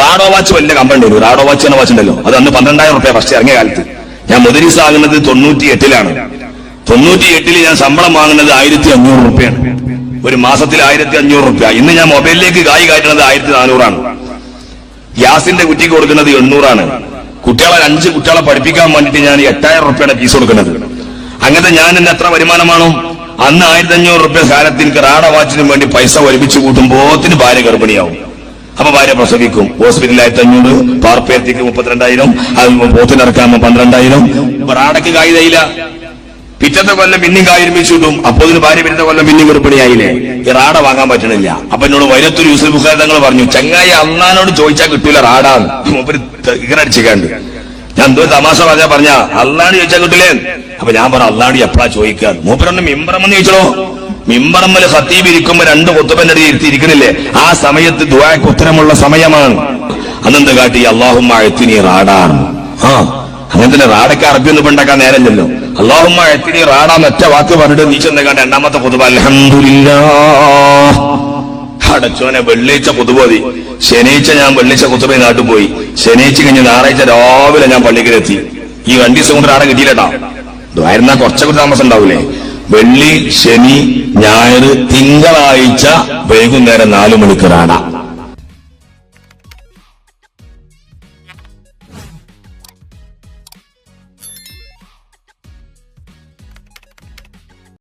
റാഡോ watch വലിയ company വരും റാഡോ watch എന്ന വാച്ച് ഉണ്ടല്ലോ. അത് അന്ന് പന്ത്രണ്ടായിരം റുപ്യ ഫസ്റ്റ് ഇറങ്ങിയ കാലത്ത്. ഞാൻ മുദരീസ് ആകുന്നത് തൊണ്ണൂറ്റി എട്ടിലാണ് തൊണ്ണൂറ്റി എട്ടിൽ ഞാൻ ശമ്പളം വാങ്ങുന്നത് ആയിരത്തി അഞ്ഞൂറ് റുപ്യാണ്. ഒരു മാസത്തിൽ ആയിരത്തി അഞ്ഞൂറ് റുപ്യ. ഇന്ന് ഞാൻ മൊബൈലിലേക്ക് കായ് കയറ്റുന്നത് ആയിരത്തി നാനൂറാണ് ഗ്യാസിന്റെ കുറ്റിക്ക് കൊടുക്കുന്നത് എണ്ണൂറാണ്. കുട്ടികളെ അഞ്ച് കുട്ടികളെ പഠിപ്പിക്കാൻ വേണ്ടിയിട്ട് ഞാൻ എട്ടായിരം റുപ്യയുടെ ഫീസ് കൊടുക്കുന്നത്. അങ്ങനത്തെ ഞാൻ ഇന്ന് എത്ര വരുമാനമാണോ? അന്ന് ആയിരത്തി അഞ്ഞൂറ് റുപ്യ കാലത്ത് റാഡ വാച്ചിനും വേണ്ടി പൈസ ഒരുമിച്ച് കൂട്ടുമ്പോത്തിന് ഭാര്യ ഗർഭിണിയാവും. അപ്പൊ ഭാര്യ പ്രസവിക്കും ഹോസ്പിറ്റലിൽ ആയിരത്തി അഞ്ഞൂറ് പാർപ്പയത്തേക്ക് മുപ്പത്തിരണ്ടായിരം അത് പോത്തിനിറക്കാൻ പന്ത്രണ്ടായിരം. റാഡക്ക് കായികയില്ല. പിറ്റത്തെ കൊല്ലം പിന്നെയും കായിരുമിച്ചു കിട്ടും അപ്പൊ ഇതിന് ഭാര്യ പിറ്റത്തെ കൊല്ലം പിന്നെയും ഗർഭിണിയായില്ലേ ഈ റാഡ വാങ്ങാൻ പറ്റണില്ല. അപ്പൊ എന്നോട് വൈരത്തൊരു യൂസഫ് ബുഖാരി പറഞ്ഞു ചങ്ങായി അന്നാനോട് ചോദിച്ചാൽ കിട്ടൂല റാഡാന്ന് മൂപ്പര് ഇകറടിച്ചിക്കാണ്ട് ഞാൻ എന്തോ തമാശ പറഞ്ഞാ പറഞ്ഞ അള്ളാണ് ചോദിച്ചാൽ കിട്ടില്ലേ അപ്പൊ ഞാൻ പറഞ്ഞു അള്ളാണ് എപ്പോഴാ ചോദിക്കാൻ മൂപ്പരൊന്ന് മിമ്പറമെന്ന് ചോദിച്ചോ മിമ്പറമ്മൽ ഹത്തീബ് ഇരിക്കുമ്പോ രണ്ട് കൊത്തുപ്പന്റെ അടി ഇരുത്തിയിരിക്കുന്നില്ലേ? ആ സമയത്ത് ദുബായ്ക്ക് ഉത്തരമുള്ള സമയമാണ്. അന്നെന്ത് കാട്ടി? അള്ളാഹുമ്മ എത്തിനി റാഡാണ് ആ അങ്ങനെ തന്നെ റാഡയ്ക്ക് അറബി ഒന്നും ഉണ്ടാക്കാൻ നേരമില്ലല്ലോ. അള്ളാഹുമ്മ എത്തിനി റാഡാന്ന് ഒറ്റ വാക്ക് പറഞ്ഞിട്ട് നീ ചെന്ന് കണ്ട രണ്ടാമത്തെ കൊതുപ അലഹമില്ല അടച്ചോനെ വെള്ളിയിച്ച കൊതുപോതി ശനിയാഴ്ച ഞാൻ വെള്ളിച്ച കൊത്തുപോയി നാട്ടിൽ പോയി. ശനിയാഴ്ച കഴിഞ്ഞ് ഞായറാഴ്ച രാവിലെ ഞാൻ പള്ളിക്കലെത്തി ഈ വണ്ടി സൗണ്ട് ആടെ കിട്ടിയില്ലട്ടാ. ആയിരുന്നാ കുറച്ചൊക്കെ താമസം ഉണ്ടാവൂലേ? വെള്ളി ശനി ഞായർ തിങ്കളാഴ്ച വൈകുന്നേരം നാലു മണിക്ക് റാണ